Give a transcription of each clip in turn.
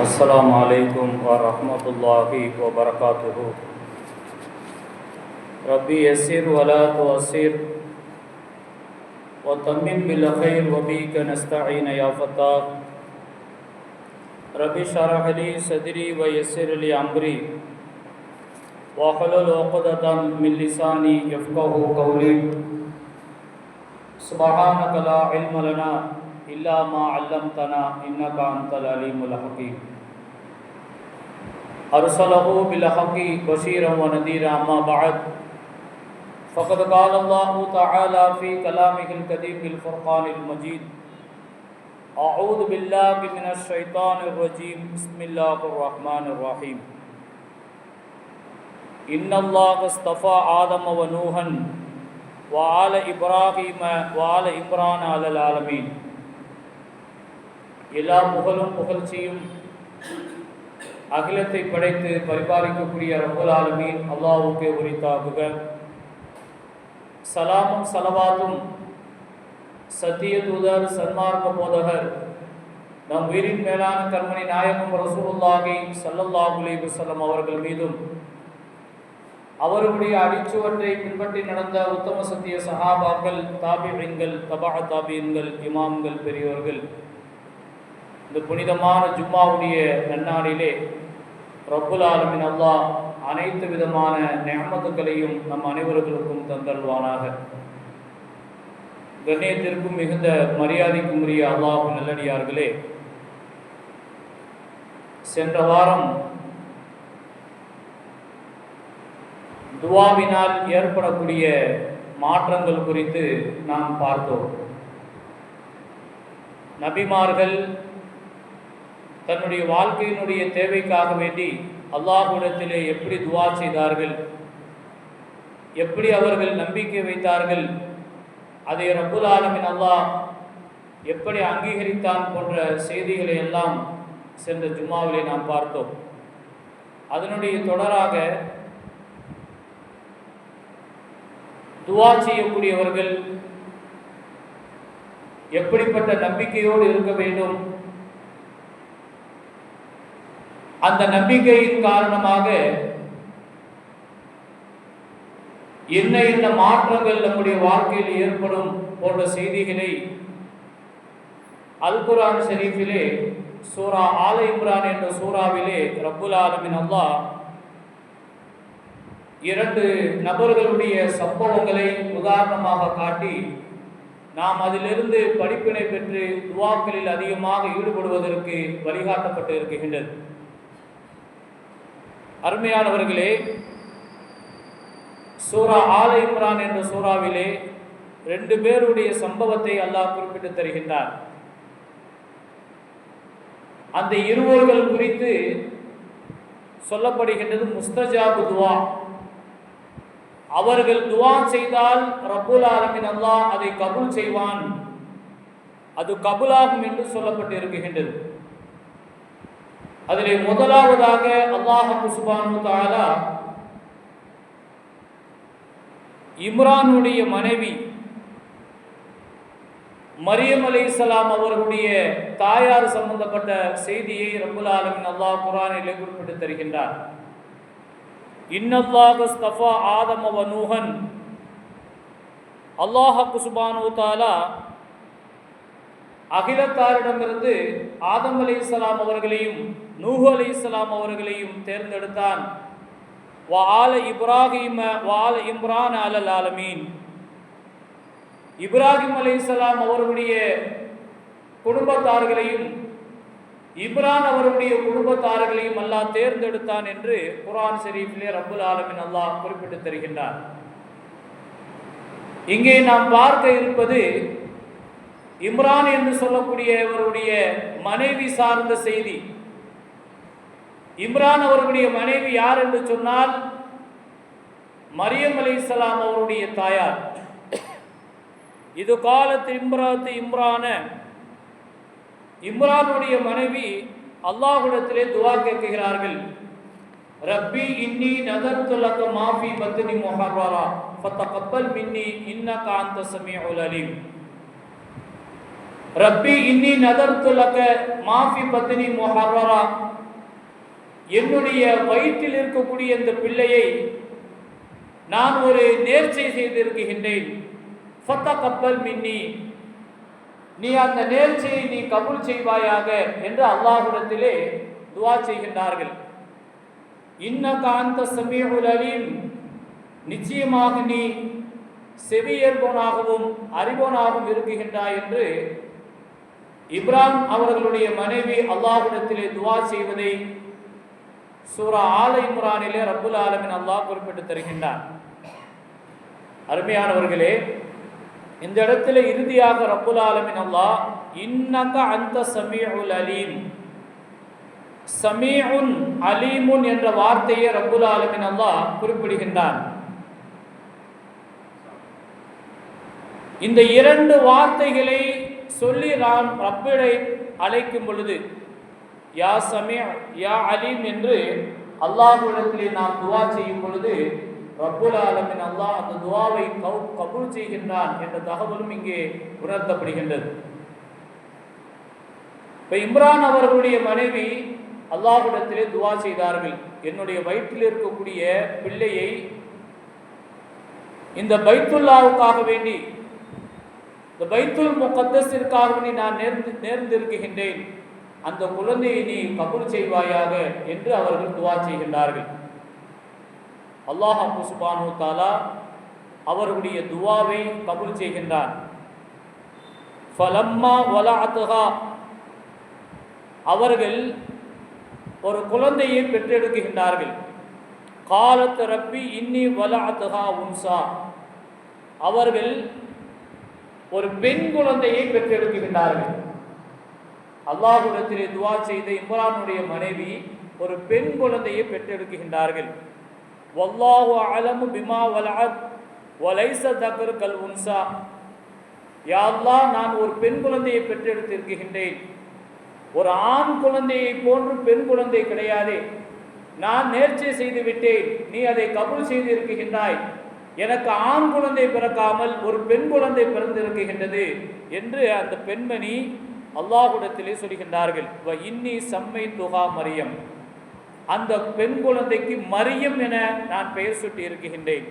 السلام علیکم ورحمۃ اللہ وبرکاتہ۔ ربی یسر ولا توثر و تمن بالخیر وبی کا نستعین یا فتح ربی شرح علی صدری و یسر علی عمری واخل العقدۃ من لسانی یفقہ قولی۔ سبحانک لا علم لنا إلا ما علمتنا إنك أنت العليم الحكيم. أرسله بالحق بشيرا ونذيرا أما بعد. فقد قال الله تعالى في كلامه القديم الفرقان المجيد. أعوذ بالله من الشيطان الرجيم. بسم الله الرحمن الرحيم. إن الله اصطفى آدم ونوحا وآل إبراهيم وآل إمران على العالمين. எல்லா புகழும் புகழ்ச்சியும் அகிலத்தை படைத்து பரிபாலிக்கக்கூடிய ரகுலாலுமீன் அல்லாவுக்கே உரித்தாகுக. சலாமும் சலவாத்தும் சத்திய தூதர் சன்மார்க்க போதகர் நம் உயிரின் மேலான கர்மணி நாயகம் ரசூலுல்லாஹி ஸல்லல்லாஹு அலைஹி வஸல்லம் அவர்கள் மீதும் அவருடைய அடிச்சுவற்றை பின்பற்றி நடந்த உத்தம சத்திய சஹாபாக்கள் தாபியங்கள் தபா தாபியன்கள் இமாம்கள் பெரியோர்கள் இந்த புனிதமான ஜும்மாவுடைய நன்னாளிலே ரப்புல் ஆலமின் அல்லாஹ் அனைத்து விதமான நியமத்துக்களையும் நம் அனைவர்களுக்கும் தந்தல்வானாக கண்ணியத்திற்கும் மிகுந்த மரியாதைக்கும் உரிய அல்லாஹு நல்லடியார்களே சென்ற வாரம் துவாவினால் ஏற்படக்கூடிய மாற்றங்கள் குறித்து நாம் பார்த்தோம். நபிமார்கள் தன்னுடைய வாழ்க்கையினுடைய தேவைக்காக வேண்டி அல்லாஹுடத்திலே எப்படி துவா செய்தார்கள்? எப்படி அவர்கள் நம்பிக்கை வைத்தார்கள்? அதை ரப்புல் ஆலமின் அல்லாஹ் எப்படி அங்கீகரித்தான் போன்ற செய்திகளை எல்லாம் சென்ற ஜும்மாவிலே நாம் பார்த்தோம். அதனுடைய தொடராக துவா செய்யக்கூடியவர்கள் எப்படிப்பட்ட நம்பிக்கையோடு இருக்க வேண்டும்? அந்த நம்பிக்கையின் காரணமாக என்ன என்ன மாற்றங்கள் நம்முடைய வாழ்க்கையில் ஏற்படும் போன்ற செய்திகளை அல் ஷெரீஃபிலே ஷரீஃபிலே சூரா ஆல இம்ரான் என்ற சூறாவிலே ரப்புல் ஆலமின் அல்லா இரண்டு நபர்களுடைய சம்பவங்களை உதாரணமாக காட்டி நாம் அதிலிருந்து படிப்பினை பெற்று துவாக்களில் அதிகமாக ஈடுபடுவதற்கு வழிகாட்டப்பட்டு இருக்கின்றது அருமையானவர்களே சூரா ஆல இம்ரான் என்ற சூறாவிலே ரெண்டு பேருடைய சம்பவத்தை அல்லாஹ் குறிப்பிட்டு தருகின்றார். அந்த இருவர்கள் குறித்து சொல்லப்படுகின்றது முஸ்தஜாபு துவா. அவர்கள் துவா செய்தால் ரபுல் ஆலமின் அல்லாஹ் அதை கபூல் செய்வான். அது கபுலாகும் என்று சொல்லப்பட்டு இருக்கின்றது அதிலே முதலாவதாக அல்லாஹு சுபானு தாலா இம்ரானுடைய மனைவி மரியம் அலி இஸ்லாம் அவர்களுடைய தாயார் சம்பந்தப்பட்ட செய்தியை ரபுல் ஆலமின் அல்லாஹ் குரானிலே குறிப்பிட்டு தருகின்றார். இன்னல்லாக ஸ்தஃபா ஆதம அவ நூஹன். அல்லாஹ் சுபானு தாலா அகிலத்தாரிடமிருந்து ஆதம் அலி இஸ்லாம் அவர்களையும் நூஹு அலி இஸ்லாம் அவர்களையும் தேர்ந்தெடுத்தான். வால இப்ராஹிம வால இம்ரான் அலல் ஆலமீன். இப்ராஹிம் அலி இஸ்லாம் அவர்களுடைய குடும்பத்தார்களையும் இப்ரான் அவருடைய குடும்பத்தார்களையும் அல்லாஹ் தேர்ந்தெடுத்தான் என்று குரான் ஷெரீஃபிலே ரபுல் ஆலமின் அல்லாஹ் குறிப்பிட்டு தருகின்றார். இங்கே நாம் பார்க்க இருப்பது இம்ரான் என்று சொல்லக்கூடியவருடைய மனைவி சார்ந்த செய்தி. இம்ரான் அவர்களுடைய மனைவி யார் என்று சொன்னால் மரியம் அலி இஸ்லாம் அவருடைய தாயார். இது காலத்து இம்ராத்து இம்ரான இம்ரானுடைய மனைவி அல்லாஹுடத்திலே துவா கேட்கிறார்கள். ரப்பி இன்னி நதர்த்து லக்க மாஃபி பத்னி முஹர்ரரா ஃபத்தகப்பல் மின்னி இன்னக அன்த சமீஉல் அலீம். ரப்பி இன்னி நதர்த்து லக்க மாஃபி பத்தினி முஹர்ரரா என்னுடைய வயிற்றில் இருக்கக்கூடிய இந்த பிள்ளையை நான் ஒரு நேர்ச்சை செய்திருக்கின்றேன். ஃபத்த கப்பல் மின்னி நீ அந்த நேர்ச்சியை நீ கபூல் செய்வாயாக என்று அல்லாஹுடத்திலே துவா செய்கின்றார்கள். இன்ன காந்த சமீஉல் அலீம் நிச்சயமாக நீ செவியேற்போனாகவும் அறிவோனாகவும் இருக்குகின்றாய் என்று இப்ராஹிம் அவர்களுடைய மனைவி அல்லாஹுடத்திலே துவா செய்வதை சூரா ஆல இம்ரானிலே ரப்புல் ஆலமின் அல்லாஹ் குறிப்பிட்டு தருகின்றார். அருமையானவர்களே இந்த இடத்துல இறுதியாக ரப்புல் ஆலமின் அல்லாஹ் இன்னக அந்த சமீஉல் அலீம். சமீஉன் அலீமுன் என்ற வார்த்தையை ரப்புல் ஆலமின் அல்லாஹ் குறிப்பிடுகின்றார் இந்த இரண்டு வார்த்தைகளை சொல்லி நாம் ரப்பிடை அழைக்கும் பொழுது யா சமி யா அலீம் என்று அல்லாஹுடத்திலே நாம் துவா செய்யும் பொழுது ரப்புல் ஆலமின் அல்லாஹ் அந்த துவாவை கவு- கபூல் செய்கின்றான் என்ற தகவலும் இங்கே உணர்த்தப்படுகின்றது. இப்போ இம்ரான் அவர்களுடைய மனைவி அல்லாஹுடத்திலே துவா செய்தார்கள். என்னுடைய வயிற்றில் இருக்கக்கூடிய பிள்ளையை இந்த பைத்துல்லாவுக்காக வேண்டி இந்த பைத்துல் முகத்தஸிற்காக வேண்டி நான் நேர்ந்து நேர்ந்திருக்கின்றேன். அந்த குழந்தையை நீ கபூல் செய்வாயாக என்று அவர்கள் துவா செய்கின்றார்கள். அல்லாஹ் சுபானு தாலா அவர்களுடைய துவாவை கபூல் செய்கின்றான். ஃபலம்மா வலஅத்துஹா அவர்கள் ஒரு குழந்தையை பெற்றெடுக்கின்றார்கள். காலத்து ரப்பி இன்னி வலஅத்துஹா உன்சா. அவர்கள் ஒரு பெண் குழந்தையை பெற்றெடுக்கின்றார்கள். அல்லாஹுடத்திலே துவா செய்த இம்ரானுடைய மனைவி ஒரு பெண் குழந்தையை பெற்றெடுக்கின்றார்கள் வல்லாஹு அலமு பிமா வலாத் வலைச தக்கர் கல் உன்சா. யா நான் ஒரு பெண் குழந்தையை பெற்றெடுத்திருக்கின்றேன். ஒரு ஆண் குழந்தையை போன்று பெண் குழந்தை கிடையாதே. நான் நேர்ச்சி செய்து விட்டேன். நீ அதை கபூல் செய்து இருக்கின்றாய் எனக்கு ஆண் குழந்தை பிறக்காமல் ஒரு பெண் குழந்தை பிறந்திருக்கின்றது என்று அந்த பெண்மணி அல்லாஹுடத்திலே சொல்கின்றார்கள் வ இன்னி சம்மை துகா மரியம். அந்த பெண் குழந்தைக்கு மரியம் என நான் பெயர் சுட்டி இருக்கின்றேன்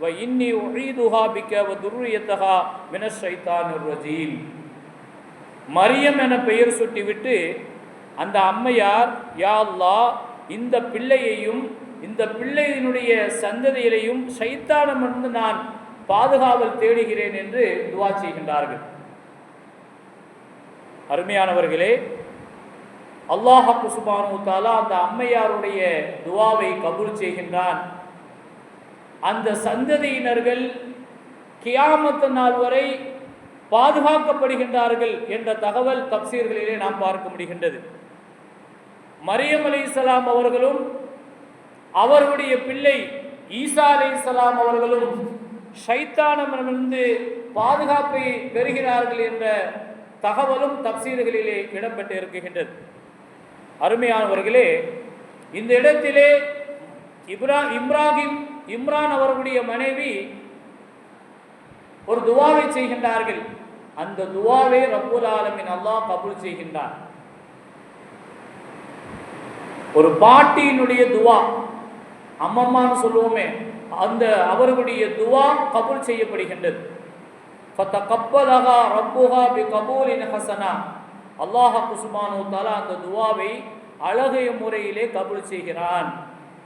வ இன்னி ஒழிதுகா பிக்க வ துர்ரியத்தஹா மினஷ் ரஜீம் மரியம் என பெயர் சுட்டிவிட்டு அந்த அம்மையார் யா அல்லா இந்த பிள்ளையையும் இந்த பிள்ளையினுடைய சந்ததியிலையும் சைத்தானமிருந்து நான் பாதுகாவல் தேடுகிறேன் என்று துவா செய்கின்றார்கள். அருமையானவர்களே அல்லாஹப்பு சுபானு தாலா அந்த அம்மையாருடைய துவாவை கபூல் செய்கின்றான். அந்த சந்ததியினர்கள் கியாமத்து நாள் வரை பாதுகாக்கப்படுகின்றார்கள் என்ற தகவல் தப்சீர்களிலே நாம் பார்க்க முடிகின்றது. மரியம் அலைஹிஸ்ஸலாம் அவர்களும் அவருடைய பிள்ளை ஈசா அலைஹிஸ்ஸலாம் அவர்களும் ஷைத்தானமிருந்து பாதுகாப்பை பெறுகிறார்கள் என்ற தகவலும் தப்சீர்களிலே இடம்பெற்று இருக்கின்றது அருமையானவர்களே இந்த இடத்திலே இப்ரா இம்ராஹிம் இம்ரான் அவர்களுடைய மனைவி ஒரு துவாவை செய்கின்றார்கள். அந்த துவாவை ரப்புல் ஆலமின் அல்லாஹ் கபூல் செய்கின்றார் ஒரு பாட்டியினுடைய துவா அம்மம்மான்னு சொல்லுவோமே அந்த அவர்களுடைய துவா கபூல் செய்யப்படுகின்றது. ஃபத்தகப்பலஹா ரப்புஹா பி கபூலின் ஹசனா அல்லாஹ் குசுமானு தாலா அந்த துவாவை அழகிய முறையிலே கபூல் செய்கிறான்.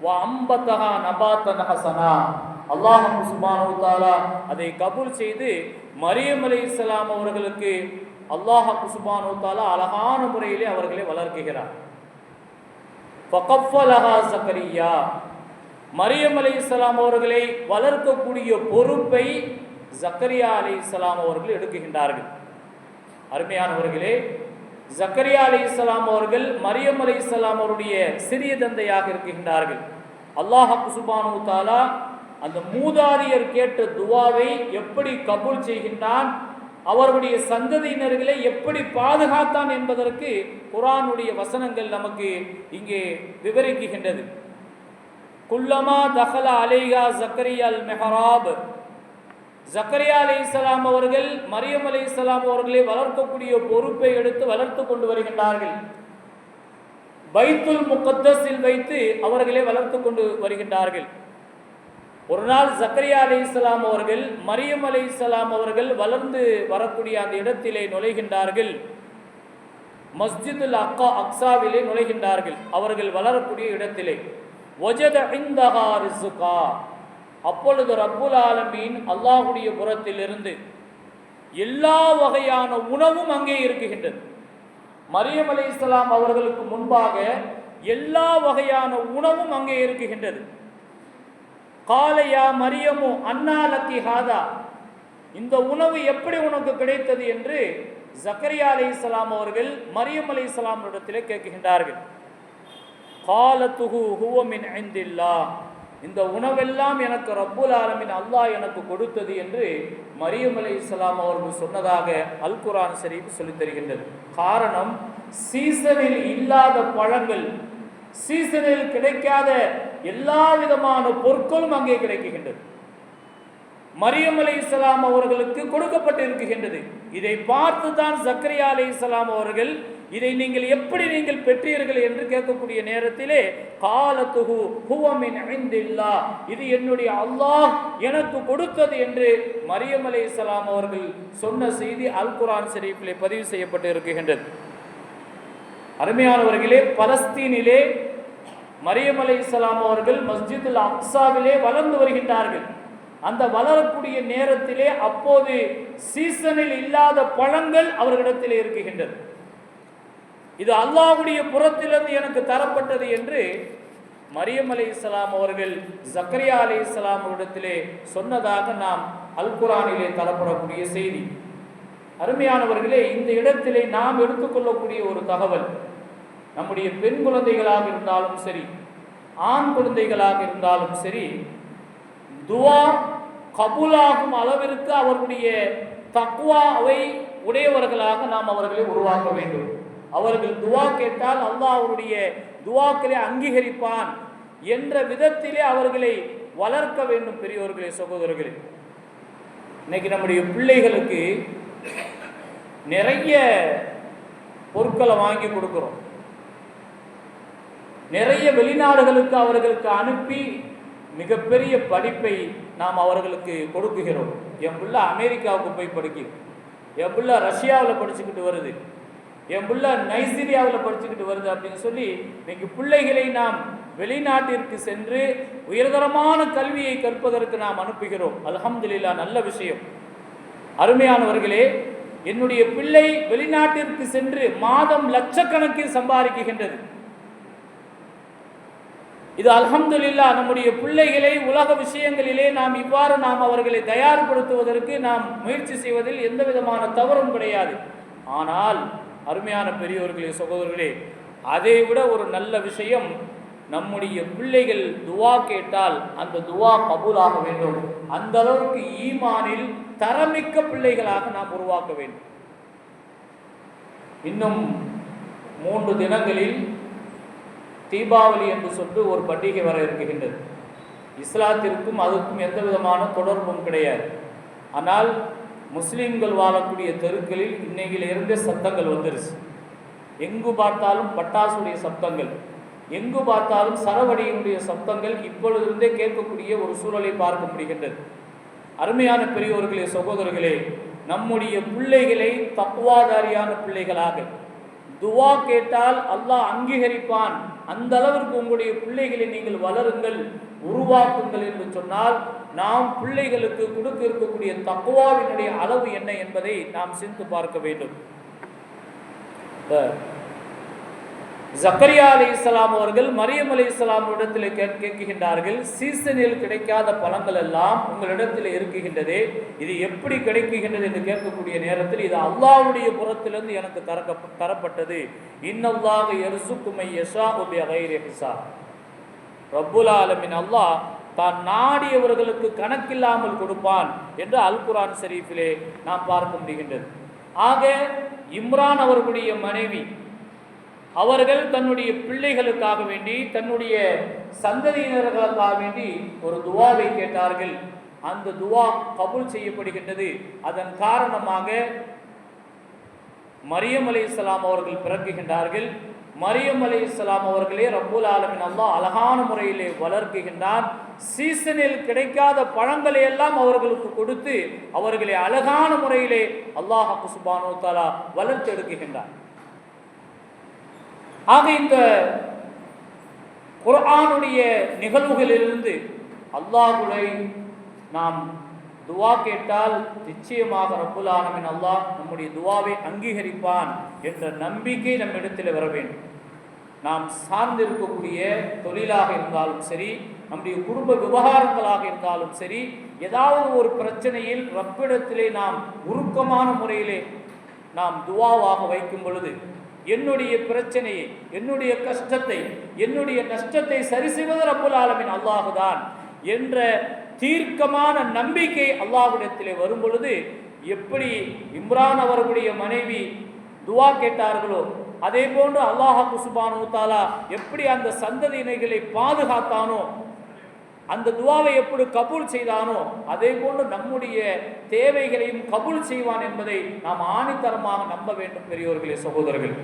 வா அம்பத்தகா நபாத்தன் ஹசனா. அல்லாஹ் சுப்ஹானஹு தாலா அதை கபூல் செய்து மரியம் அலைஹிஸ்ஸலாம் அவர்களுக்கு அல்லாஹ் குசுமானு தாலா அழகான முறையிலே அவர்களை வளர்க்குகிறார் ஃபகப்பலஹா சக்கரியா. மரியம் அலைஹிஸ்ஸலாம் அவர்களை வளர்க்கக்கூடிய பொறுப்பை ஜக்கரியா அலைஹிஸ்ஸலாம் அவர்கள் எடுக்குகின்றார்கள். அருமையானவர்களே ஜக்கரியா அலைஹிஸ்ஸலாம் அவர்கள் மரியம் அலைஹிஸ்ஸலாம் அவருடைய சிறிய தந்தையாக இருக்கின்றார்கள். அல்லாஹ் சுபானு தாலா அந்த மூதாதியர் கேட்ட துவாவை எப்படி கபூல் செய்கின்றான் அவருடைய சந்ததியினர்களை எப்படி பாதுகாத்தான் என்பதற்கு குரானுடைய வசனங்கள் நமக்கு இங்கே விவரிக்குகின்றது குல்லமா தஹலா அலேகா ஜக்கரியா அல் மெஹராப் ஜக்கரியா அலி இஸ்லாம் அவர்கள் மரியம் அலி இஸ்லாம் அவர்களை வளர்க்கக்கூடிய பொறுப்பை எடுத்து வளர்த்து கொண்டு வருகின்றார்கள். பைத்துல் முகத்தஸில் வைத்து அவர்களை வளர்த்து கொண்டு வருகின்றார்கள். ஒரு நாள் ஜக்கரியா அலி இஸ்லாம் அவர்கள் மரியம் அலி இஸ்லாம் அவர்கள் வளர்ந்து வரக்கூடிய அந்த இடத்திலே நுழைகின்றார்கள். மஸ்ஜிதுல் அக்கா அக்ஸாவிலே நுழைகின்றார்கள். அவர்கள் வளரக்கூடிய இடத்திலே. ஒஜத ரிசுகா அப்பொழுது ரப்புல் ஆலமீன் அல்லாஹுடைய புறத்திலிருந்து எல்லா வகையான உணவும் அங்கே இருக்குகின்றது. மரியம் அலி இஸ்லாம் அவர்களுக்கு முன்பாக எல்லா வகையான உணவும் அங்கே இருக்குகின்றது. காலையா மரியமு அன்னாலத்தி ஹாதா? இந்த உணவு எப்படி உனக்கு கிடைத்தது என்று ஜக்கரியா அலி இஸ்லாம் அவர்கள் மரியம் அலி இஸ்லாம் இடத்திலே கேட்கின்றார்கள். காலத்துகு ஹுவமின் ஐந்தில்லா இந்த உணவெல்லாம் எனக்கு ரப்புல் ஆலமின் அல்லாஹ் எனக்கு கொடுத்தது என்று மரியம் அலி இஸ்லாம் அவர்கள் சொன்னதாக அல் குரான் ஷரீஃப் சொல்லித் தருகின்றது. காரணம் சீசனில் இல்லாத பழங்கள் சீசனில் கிடைக்காத எல்லா விதமான பொருட்களும் அங்கே கிடைக்கின்றது. மரியம் அலி இஸ்லாம் அவர்களுக்கு கொடுக்கப்பட்டு இருக்கின்றது இதை பார்த்து தான் சக்கரியா அலி இஸ்லாம் அவர்கள் இதை நீங்கள் எப்படி நீங்கள் பெற்றீர்கள் என்று கேட்கக்கூடிய நேரத்திலே காலத்துகு ஹுவமின் அமைந்தில்லா இது என்னுடைய அல்லாஹ் எனக்கு கொடுத்தது என்று மரியம் அலி இஸ்லாம் அவர்கள் சொன்ன செய்தி அல் குரான் ஷரீஃபிலே பதிவு செய்யப்பட்டு இருக்கின்றது அருமையானவர்களே பலஸ்தீனிலே மரியம் அலை இஸ்லாம் அவர்கள் மஸ்ஜிதுல் அக்சாவிலே வளர்ந்து வருகின்றார்கள். அந்த வளரக்கூடிய நேரத்திலே அப்போது சீசனில் இல்லாத பழங்கள் அவர்களிடத்திலே இருக்குகின்றது இது அல்லாஹுடைய புறத்திலிருந்து எனக்கு தரப்பட்டது என்று மரியம் அலி இஸ்லாம் அவர்கள் ஜக்கரியா அலை இஸ்லாம் இடத்திலே சொன்னதாக நாம் அல் குரானிலே தரப்படக்கூடிய செய்தி. அருமையானவர்களே இந்த இடத்திலே நாம் எடுத்துக்கொள்ளக்கூடிய ஒரு தகவல் நம்முடைய பெண் குழந்தைகளாக இருந்தாலும் சரி ஆண் குழந்தைகளாக இருந்தாலும் சரி துவா கபூலாகும் அளவிற்கு அவர்களுடைய தக்குவாவை உடையவர்களாக நாம் அவர்களை உருவாக்க வேண்டும். அவர்கள் துவா கேட்டால் அல்லாஹ் அவருடைய துவாக்களை அங்கீகரிப்பான் என்ற விதத்திலே அவர்களை வளர்க்க வேண்டும் பெரியோர்களே சகோதரர்களே. இன்னைக்கு நம்முடைய பிள்ளைகளுக்கு நிறைய பொருட்களை வாங்கி கொடுக்குறோம். நிறைய வெளிநாடுகளுக்கு அவர்களுக்கு அனுப்பி மிகப்பெரிய படிப்பை நாம் அவர்களுக்கு கொடுக்குகிறோம். என் பிள்ளை அமெரிக்காவுக்கு போய் படிக்குது. என் பிள்ளை ரஷ்யாவில் படிச்சுக்கிட்டு வருது. என் புள்ள நைஜீரியாவில் படிச்சுக்கிட்டு வருது அப்படின்னு சொல்லி இன்னைக்கு பிள்ளைகளை நாம் வெளிநாட்டிற்கு சென்று உயர்தரமான கல்வியை கற்பதற்கு நாம் அனுப்புகிறோம். அல்ஹம்துலில்லா நல்ல விஷயம். அருமையானவர்களே என்னுடைய பிள்ளை வெளிநாட்டிற்கு சென்று மாதம் லட்சக்கணக்கில் சம்பாதிக்குகின்றது இது அல்ஹம்துலில்லா நம்முடைய பிள்ளைகளை உலக விஷயங்களிலே நாம் இவ்வாறு நாம் அவர்களை தயார்படுத்துவதற்கு நாம் முயற்சி செய்வதில் எந்த விதமான தவறும் கிடையாது. ஆனால் அருமையான பெரியோர்களே சகோதரர்களே அதை விட ஒரு நல்ல விஷயம் நம்முடைய பிள்ளைகள் துவா கேட்டால் அந்த துவா கபூலாக வேண்டும். அந்த அளவுக்கு ஈமானில் தரமிக்க பிள்ளைகளாக நாம் உருவாக்க வேண்டும். இன்னும் மூன்று தினங்களில் தீபாவளி என்று சொல்லி ஒரு பண்டிகை வர இருக்கின்றது. இஸ்லாத்திற்கும் அதுக்கும் எந்த விதமான தொடர்பும் கிடையாது. ஆனால் முஸ்லீம்கள் வாழக்கூடிய தெருக்களில் இன்னையிலிருந்தே சத்தங்கள் வந்துருச்சு. எங்கு பார்த்தாலும் பட்டாசுடைய சப்தங்கள் எங்கு பார்த்தாலும் சரவடியினுடைய சப்தங்கள் இப்பொழுதிருந்தே கேட்கக்கூடிய ஒரு சூழலை பார்க்க முடிகின்றது. அருமையான பெரியோர்களே சகோதரர்களே நம்முடைய பிள்ளைகளை தக்குவாதாரியான பிள்ளைகளாக துவா கேட்டால் அல்லாஹ் அங்கீகரிப்பான். அந்த அளவிற்கு உங்களுடைய பிள்ளைகளை நீங்கள் வளருங்கள் உருவாக்குங்கள் என்று சொன்னால் நாம் பிள்ளைகளுக்கு கொடுக்க இருக்கக்கூடிய தக்குவாவினுடைய அளவு என்ன என்பதை நாம் சிந்து பார்க்க வேண்டும். ஜக்கரியா அலி இஸ்லாம் அவர்கள் மரியம் அலி இஸ்லாம் இடத்தில் கேட்கின்றார்கள் சீசனில் கிடைக்காத பழங்கள் எல்லாம் உங்களிடத்தில் இருக்குகின்றது. இது எப்படி கிடைக்குகின்றது என்று கேட்கக்கூடிய நேரத்தில் இது அல்லாவுடைய புறத்திலிருந்து எனக்கு தரக்க தரப்பட்டது. இன்னல்லாக எருசுக்குமை யஷா உபிய ஹிசா ரப்புல் ஆலமின் அல்லாஹ் தான் நாடியவர்களுக்கு கணக்கில்லாமல் கொடுப்பான் என்று அல் குரான் ஷரீஃபிலே நாம் பார்க்க முடிகின்றது. ஆக இம்ரான் அவர்களுடைய மனைவி அவர்கள் தன்னுடைய பிள்ளைகளுக்காக வேண்டி தன்னுடைய சந்ததியினர்களுக்காக வேண்டி ஒரு துவாவை கேட்டார்கள். அந்த துவா கபூல் செய்யப்படுகின்றது. அதன் காரணமாக மரியம் அலை இஸ்லாம் அவர்கள் பிறக்குகின்றார்கள். மரியம் அலை இஸ்லாம் அவர்களே ரப்பூல் ஆலமின் அல்லா அழகான முறையிலே வளர்க்குகின்றான். சீசனில் கிடைக்காத பழங்களை எல்லாம் அவர்களுக்கு கொடுத்து அவர்களை அழகான முறையிலே அல்லாஹ் சுபானோ தாலா வளர்த்தெடுக்குகின்றான். ஆக இந்த குரானுடைய நிகழ்வுகளிலிருந்து அல்லாஹுலை நாம் துவா கேட்டால் நிச்சயமாக ரப்புல் ஆலமின் அல்லாஹ் நம்முடைய துவாவை அங்கீகரிப்பான் என்ற நம்பிக்கை நம்மிடத்தில் வர வேண்டும். நாம் சார்ந்திருக்கக்கூடிய தொழிலாக இருந்தாலும் சரி நம்முடைய குடும்ப விவகாரங்களாக இருந்தாலும் சரி ஏதாவது ஒரு பிரச்சனையில் ரப்பிடத்திலே நாம் உருக்கமான முறையிலே நாம் துவாவாக வைக்கும் பொழுது என்னுடைய பிரச்சனையை என்னுடைய கஷ்டத்தை என்னுடைய நஷ்டத்தை சரி செய்வது ரப்புல் ஆலமின் அல்லாஹுதான் என்ற தீர்க்கமான நம்பிக்கை அல்லாஹுடத்திலே வரும் பொழுது எப்படி இம்ரான் அவர்களுடைய மனைவி துவா கேட்டார்களோ அதே போன்று அல்லாஹ் குசுபானு தாலா எப்படி அந்த சந்ததியினைகளை பாதுகாத்தானோ அந்த துவாவை எப்படி கபூல் செய்தானோ அதே போன்று நம்முடைய தேவைகளையும் கபூல் செய்வான் என்பதை நாம் ஆணித்தரமாக நம்ப வேண்டும் பெரியோர்களே சகோதரர்கள்.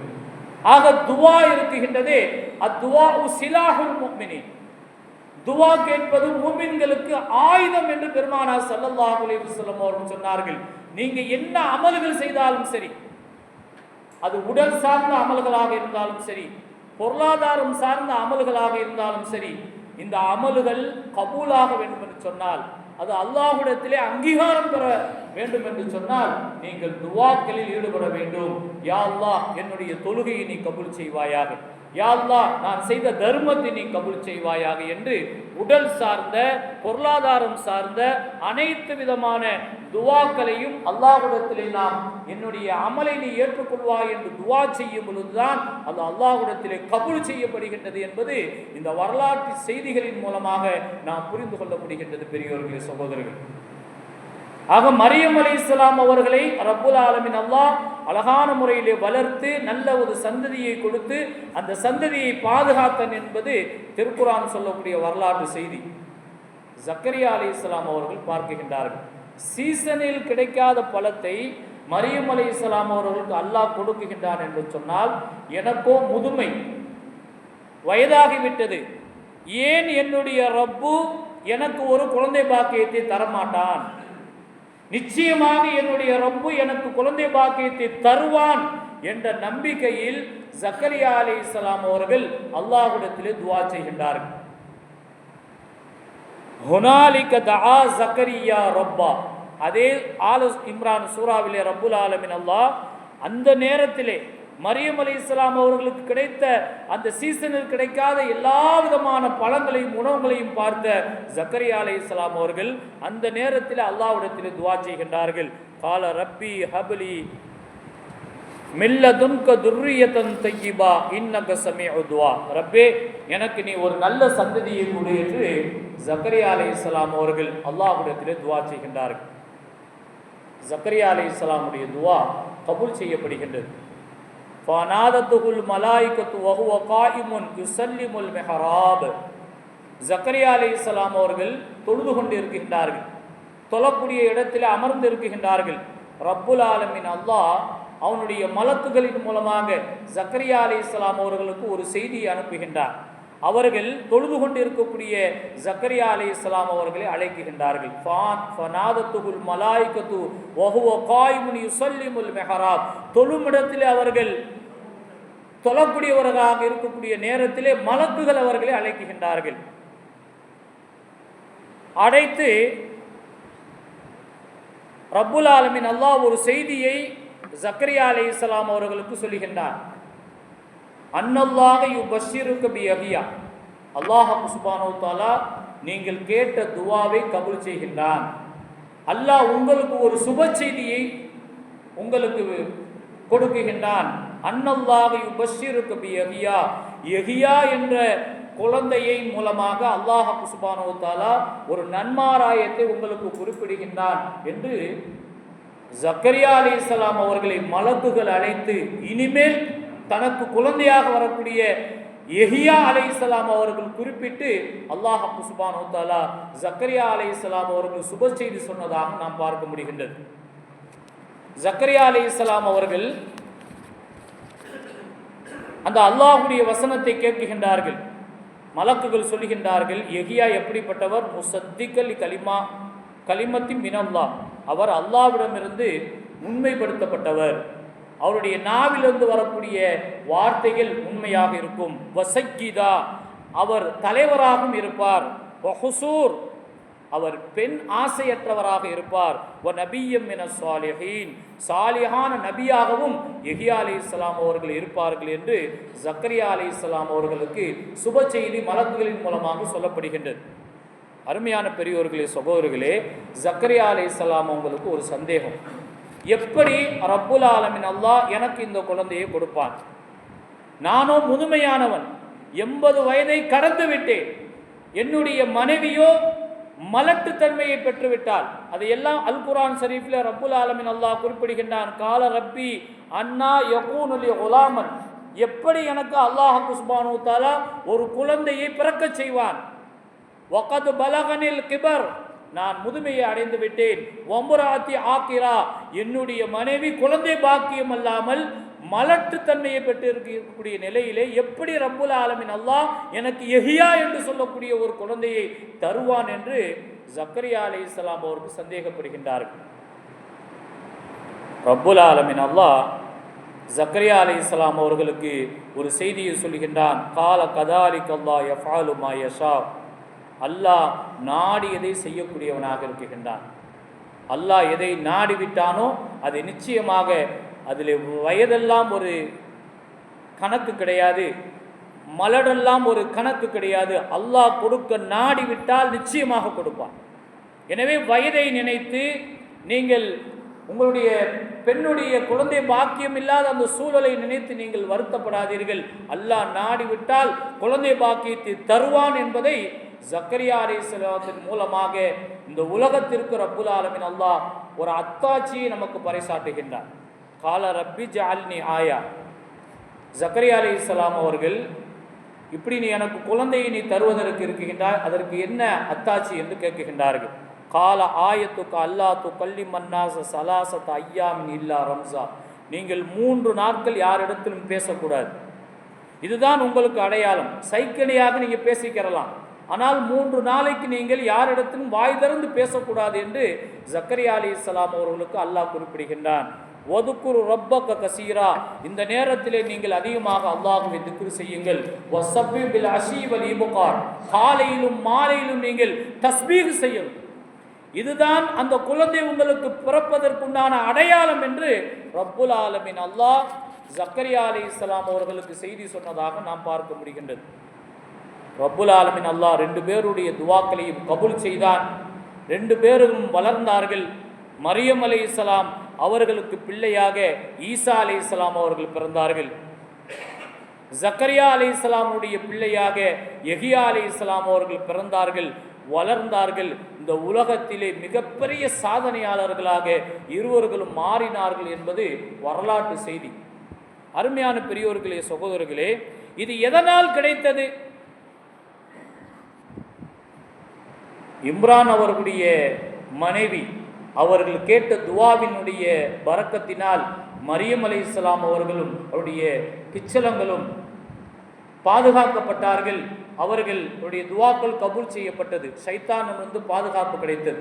ஆக துவா இருக்குகின்றதே அத்துவா சிலாஹுல் முக்மினி துவா கேட்பது மூமின்களுக்கு ஆயுதம் என்று பெருமானார் ஸல்லல்லாஹு அலைஹி வஸல்லம் அவர்கள் சொன்னார்கள். நீங்க என்ன அமல்கள் செய்தாலும் சரி அது உடல் சார்ந்த அமல்களாக இருந்தாலும் சரி பொருளாதாரம் சார்ந்த அமல்களாக இருந்தாலும் சரி இந்த அமல்கள் கபூலாக வேண்டும் என்று சொன்னால் அது அல்லாஹுடத்திலே அங்கீகாரம் பெற வேண்டும் என்று சொன்னால் நீங்கள் துவாக்களில் ஈடுபட வேண்டும். யா அல்லாஹ் என்னுடைய தொழுகையை நீ கபூல் செய்வாயாக. யாழ்லா நான் செய்த தர்மத்தை நீ கபுல் செய்வாயாக என்று உடல் சார்ந்த பொருளாதாரம் சார்ந்த அனைத்து விதமான துவாக்களையும் அல்லாஹுடத்திலே நாம் என்னுடைய அமலை நீ ஏற்றுக்கொள்வாய் என்று துவா செய்யும் பொழுதுதான் அது அல்லாஹுடத்திலே கபுல் செய்யப்படுகின்றது என்பது இந்த வரலாற்று செய்திகளின் மூலமாக நாம் புரிந்து கொள்ள முடிகின்றது பெரியோர்களே சகோதரர்கள். ஆக மரியம் அலி இஸ்லாம் அவர்களை ரப்புல் ஆலமின் அல்லாஹ் அழகான முறையிலே வளர்த்து நல்ல ஒரு சந்ததியை கொடுத்து அந்த சந்ததியை பாதுகாத்தன் என்பது திருக்குறான் சொல்லக்கூடிய வரலாற்று செய்தி. ஜக்கரியா அலி இஸ்லாம் அவர்கள் பார்க்கின்றார்கள். சீசனில் கிடைக்காத பழத்தை மரியம் அலி இஸ்லாம் அவர்களுக்கு அல்லாஹ் கொடுக்குகின்றான் என்று சொன்னால் எனக்கோ முதுமை வயதாகிவிட்டது. ஏன் என்னுடைய ரப்பு எனக்கு ஒரு குழந்தை பாக்கியத்தை தரமாட்டான்? நிச்சயமாக என்னுடைய ரப்பு எனக்கு குழந்தை பாக்கியத்தை தருவான் என்ற நம்பிக்கையில் ஜக்கரியா அலி இஸ்லாம் அவர்கள் அல்லாஹ்விடத்திலே துவா செய்கின்றார்கள். ஹுனாலிக தஆ ஜக்கரியா ரப்பா. அதே ஆலஸ் இம்ரான் சூராவிலே ரப்புல் ஆலமின் அல்லாஹ் அந்த நேரத்திலே மரியம் அலி இஸ்லாம் அவர்களுக்கு கிடைத்த அந்த சீசனில் கிடைக்காத எல்லா விதமான பழங்களையும் உணவுகளையும் பார்த்த ஜக்கரியா அலி இஸ்லாம் அவர்கள் அந்த நேரத்தில் அல்லாவிடத்தில் துவா செய்கின்றார்கள். கால ரப்பி ஹபலி ஹப்லி மில்லதுன்க துர்ரியத்தன் தையிபா இன்னக சமய துவா. ரப்பே எனக்கு நீ ஒரு நல்ல சந்ததியை கொடு என்று ஜக்கரியா அலை இஸ்லாம் அவர்கள் அல்லாஹ்விடத்திலே துவா செய்கின்றார்கள். ஜக்கரியா அலி இஸ்லாமுடைய துவா கபூல் செய்யப்படுகின்றது. ஃபனாதத்துகுல் மலாய்கத்து வஹுவ காயிமுன் யுசல்லிமுல் மெஹராப் ஜக்கரியா அலை இஸ்லாம் அவர்கள் தொழுது கொண்டு இருக்கின்றார்கள் தொழக்கூடிய இடத்தில் அமர்ந்து இருக்கின்றார்கள் ரப்புல் ஆலமின் அல்லாஹ் அவனுடைய மலத்துகளின் மூலமாக ஜக்கரியா அலி இஸ்லாம் அவர்களுக்கு ஒரு செய்தியை அனுப்புகின்றார் அவர்கள் தொழுது கொண்டு இருக்கக்கூடிய ஜக்கரியா அலி இஸ்லாம் அவர்களை அழைக்குகின்றார்கள் ஃபான் ஃபனாதத்துகுல் மலாய்கத்து வஹுவ காய்முன் யுசல்லிமுல் மெஹராப். தொழுமிடத்தில் அவர்கள் தொழக்கூடியவர்களாக இருக்கக்கூடிய நேரத்திலே மலக்குகள் அவர்களை அழைக்குகின்றார்கள் அழைத்து ரப்புல் ஆலமின் அல்லாஹ் ஒரு செய்தியை ஜக்கரியா அலி இஸ்லாம் அவர்களுக்கு சொல்லுகின்றார் அன்னல்லாக யு பஷீருக்கு பி அபியா அல்லாஹ் சுபானோ தாலா நீங்கள் கேட்ட துவாவை கபுல் செய்கின்றான். அல்லாஹ் உங்களுக்கு ஒரு சுப செய்தியை உங்களுக்கு கொடுக்குகின்றான். அன்னல்லாக யு பஷீருக்கு பி எகியா எகியா என்ற குழந்தையை மூலமாக அல்லாஹ் சுபானோ தாலா ஒரு நன்மாராயத்தை உங்களுக்கு குறிப்பிடுகின்றான் என்று ஜக்கரியா அலி இஸ்லாம் அவர்களை மலக்குகள் அழைத்து இனிமேல் தனக்கு குழந்தையாக வரக்கூடிய எஹியா அலைஹிஸ்ஸலாம் அவர்கள் குறிப்பிட்டு அல்லாஹ் சுபானு தாலா ஜக்கரியா இஸ்லாம் அவர்கள் சுப செய்தி சொன்னதாக நாம் பார்க்க முடிகின்றது. ஜக்கரியா அலைஹிஸ்ஸலாம் அவர்கள் அந்த அல்லாஹுடைய வசனத்தை கேட்குகின்றார்கள். மலக்குகள் சொல்லுகின்றார்கள் எகியா எப்படிப்பட்டவர்? முசத்திகல் கலிமா கலிமத்தின் மினல்லா. அவர் அல்லாவிடமிருந்து உண்மைப்படுத்தப்பட்டவர். அவருடைய நாவிலிருந்து வரக்கூடிய வார்த்தைகள் உண்மையாக இருக்கும். வசக்கிதா அவர் தலைவராகவும் இருப்பார். வஹுசூர் அவர் பெண் ஆசையற்றவராக இருப்பார். ஒ நபியம் என சாலிஹீன் சாலிஹான நபியாகவும் எஹியா அலி இஸ்லாம் அவர்கள் இருப்பார்கள் என்று ஜக்கரியா அலி இஸ்லாம் அவர்களுக்கு சுப செய்தி மலக்குகளின் மூலமாக சொல்லப்படுகின்றது. அருமையான பெரியோர்களே சகோதரர்களே ஜக்கரியா அலி இஸ்லாம் அவங்களுக்கு ஒரு சந்தேகம். எப்படி ரப்புல் ஆலமின் அல்லாஹ் எனக்கு இந்த குழந்தையை கொடுப்பான்? நானோ முதுமையானவன் எண்பது வயதை கடந்து விட்டேன். என்னுடைய மனைவியோ மலட்டுத்தன்மையை பெற்றுவிட்டால் அதையெல்லாம் அல் குரான் ஷரீஃபில் ரப்புல் ஆலமின் அல்லாஹ் குறிப்பிடுகின்றான். கால ரப்பி அண்ணா யகூனுலி ஒலாமன் எப்படி எனக்கு அல்லாஹ் குஸ்பானு தாலா ஒரு குழந்தையை பிறக்கச் செய்வான்? வகது பலகனில் கிபர். நான் முதுமையை அடைந்து விட்டேன். ஒம்பராத்தி ஆக்கிரா என்னுடைய மனைவி குழந்தை பாக்கியம் அல்லாமல் மலட்டுத்தன்மையை பெற்று இருக்கக்கூடிய நிலையிலே எப்படி ரப்புல் ஆலமின் அல்லாஹ் எனக்கு எஹியா என்று சொல்லக்கூடிய ஒரு குழந்தையை தருவான் என்று ஜக்கரியா அலி இஸ்லாம் அவருக்கு சந்தேகப்படுகின்றார்கள். ரப்புல் ஆலமின் அல்லாஹ் ஜக்கரியா அலி இஸ்லாம் அவர்களுக்கு ஒரு செய்தியை சொல்லுகின்றான். கால கதாலி கல்லா எஃபாலு மா யஷா. அல்லாஹ் நாடியதை செய்யக்கூடியவனாக இருக்குகின்றான் அல்லாஹ் எதை நாடிவிட்டானோ அது நிச்சயமாக அதில் வயதெல்லாம் ஒரு கணக்கு கிடையாது. மலரெல்லாம் ஒரு கணக்கு கிடையாது. அல்லாஹ் கொடுக்க நாடிவிட்டால் நிச்சயமாக கொடுப்பான். எனவே வயதை நினைத்து நீங்கள் உங்களுடைய பெண்ணுடைய குழந்தை பாக்கியம் இல்லாத அந்த சூழலை நினைத்து நீங்கள் வருத்தப்படாதீர்கள். அல்லாஹ் நாடிவிட்டால் குழந்தை பாக்கியத்தை தருவான் என்பதை ஜக்கரியா அலிஸ்லாத்தின் மூலமாக இந்த உலகத்திற்கு ரப்புல் ஆலமின் அல்லாஹ் ஒரு அத்தாட்சியை நமக்கு பறைசாட்டுகின்றார் கால ரப்பி ஜாலினி ஆயா. ஜக்கரியா அலி இஸ்லாம் அவர்கள் இப்படி நீ எனக்கு குழந்தையை நீ தருவதற்கு இருக்குகின்றாய் அதற்கு என்ன அத்தாட்சி என்று கேட்குகின்றார்கள் கால ஆயத்துக்கு அல்லாத்து கல்லி மன்னாச சலாசத் ஐயாமின் இல்லா ரம்சா. நீங்கள் மூன்று நாட்கள் யாரிடத்திலும் பேசக்கூடாது. இதுதான் உங்களுக்கு அடையாளம். சைக்கிளியாக நீங்கள் பேசிக்கிறலாம். ஆனால் மூன்று நாளைக்கு நீங்கள் யாரிடத்திலும் வாய் திறந்து பேசக்கூடாது என்று ஜக்கரியா அலி இஸ்லாம் அவர்களுக்கு அல்லாஹ் குறிப்பிடுகின்றான். ஒதுக்குரு ரப்பக்க கசீரா. இந்த நேரத்திலே நீங்கள் அதிகமாக அல்லாஹுவை திக்ரு செய்யுங்கள். வசப்பி பில் இபுகார். காலையிலும் மாலையிலும் நீங்கள் தஸ்பீக் செய்யும் இதுதான் அந்த குழந்தை உங்களுக்கு பிறப்பதற்குண்டான அடையாளம் என்று ரப்புல் ஆலமின் அல்லாஹ் ஜக்கரியா அலி இஸ்லாம் அவர்களுக்கு செய்தி சொன்னதாக நாம் பார்க்க முடிகின்றது. ரப்புல் ஆலமின் அல்லாஹ் ரெண்டு பேருடைய துவாக்களையும் கபுல் செய்தான். ரெண்டு பேரும் வளர்ந்தார்கள். மரியம் அலி இஸ்லாம் அவர்களுக்கு பிள்ளையாக ஈசா அலி இஸ்லாம் அவர்கள் பிறந்தார்கள். ஜக்கரியா அலி இஸ்லாமுடைய பிள்ளையாக எஹியா அலி இஸ்லாம் அவர்கள் பிறந்தார்கள். வளர்ந்தார்கள். இந்த உலகத்திலே மிகப்பெரிய சாதனையாளர்களாக இருவர்களும் மாறினார்கள் என்பது வரலாற்று செய்தி. அருமையான பெரியோர்களே சகோதரர்களே இது எதனால் கிடைத்தது? இம்ரான் அவர்களுடைய மனைவி அவர்கள் கேட்ட துவாவினுடைய பறக்கத்தினால் மரியம் அலை இஸ்லாம் அவர்களும் அவருடைய பிச்சலங்களும் பாதுகாக்கப்பட்டார்கள். அவர்களுடைய துவாக்கள் கபூல் செய்யப்பட்டது. சைத்தான் வந்து பாதுகாப்பு கிடைத்தது.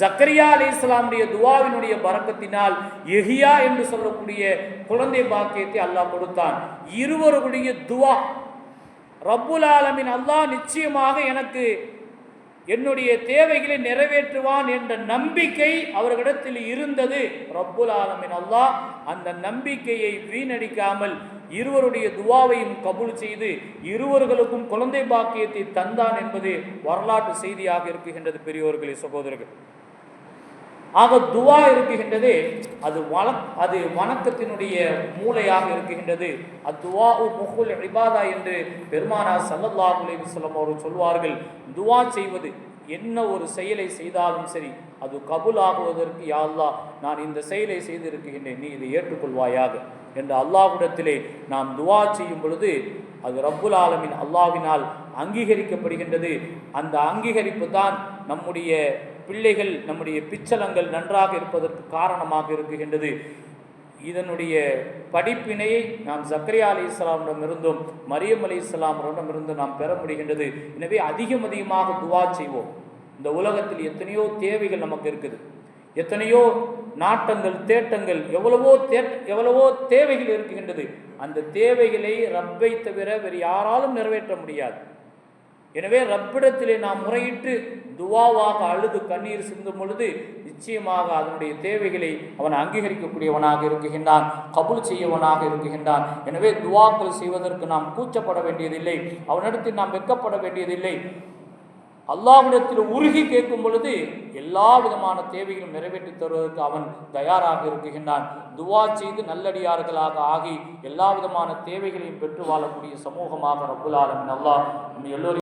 ஜக்கரியா அலி இஸ்லாமுடைய துவாவினுடைய பறக்கத்தினால் எஹியா என்று சொல்லக்கூடிய குழந்தை பாக்கியத்தை அல்லாஹ் கொடுத்தான். இருவருடைய துவா. ரப்புல் ஆலமின் அல்லாஹ் நிச்சயமாக எனக்கு என்னுடைய தேவைகளை நிறைவேற்றுவான் என்ற நம்பிக்கை அவர்களிடத்தில் இருந்தது. ரப்புல் ஆலமின் அல்லாஹ் அந்த நம்பிக்கையை வீணடிக்காமல் இருவருடைய துவாவையும் கபுல் செய்து இருவர்களுக்கும் குழந்தை பாக்கியத்தை தந்தான் என்பது வரலாற்று செய்தியாக இருக்குகின்றது பெரியோர்களே சகோதரர்கள். ஆக துவா இருக்குகின்றது அது வள அது வணக்கத்தினுடைய மூளையாக இருக்குகின்றது அத்துவா உ முகுல் இபாதா என்று பெருமானார் சல்லல்லா அலைஹி வஸல்லம் அவர்கள் சொல்வார்கள் துவா செய்வது என்ன ஒரு செயலை செய்தாலும் சரி அது கபுலாகுவதற்கு யா அல்லாஹ் நான் இந்த செயலை செய்திருக்கின்றேன் நீ இதை ஏற்றுக்கொள்வாயாக என்று அல்லாஹ்விடத்திலே நாம் துவா செய்யும் பொழுது அது ரப்புல் ஆலமின் அல்லாவினால் அங்கீகரிக்கப்படுகின்றது. அந்த அங்கீகரிப்பு தான் நம்முடைய பிள்ளைகள் நம்முடைய பிச்சலங்கள் நன்றாக இருப்பதற்கு காரணமாக இருக்குகின்றது இதனுடைய படிப்பினையை நாம் சக்கரியா அலி இஸ்லாமிடமிருந்தும் மரியம் அலி இஸ்லாமிடமிருந்தும் நாம் பெற முடிகின்றது. எனவே அதிகம் அதிகமாக துவா செய்வோம். இந்த உலகத்தில் எத்தனையோ தேவைகள் நமக்கு இருக்குது. எத்தனையோ நாட்டங்கள் தேட்டங்கள் எவ்வளவோ தே எவ்வளவோ தேவைகள் இருக்குகின்றது அந்த தேவைகளை ரப்பை தவிர வேறு யாராலும் நிறைவேற்ற முடியாது. எனவே ரப்பிடத்திலே நாம் முறையிட்டு துவாவாக அழுது கண்ணீர் சிந்தும் பொழுது நிச்சயமாக அதனுடைய தேவைகளை அவன் அங்கீகரிக்கக்கூடியவனாக இருக்குகின்றான் கபுல் செய்யவனாக இருக்குகின்றான் எனவே துவாக்கள் செய்வதற்கு நாம் கூச்சப்பட வேண்டியதில்லை அவனிடத்தில் நாம் வெட்கப்பட வேண்டியதில்லை. அல்லாவிடத்தில் உருகி கேட்கும் பொழுது எல்லா விதமான தேவைகளும் நிறைவேற்றி தருவதற்கு அவன் தயாராக இருக்குகின்றான் துவா செய்து நல்லடியார்களாக ஆகி எல்லா விதமான தேவைகளையும் பெற்று வாழக்கூடிய சமூகமாக ரப்புல் ஆலமின். நம்ம எல்லோரும்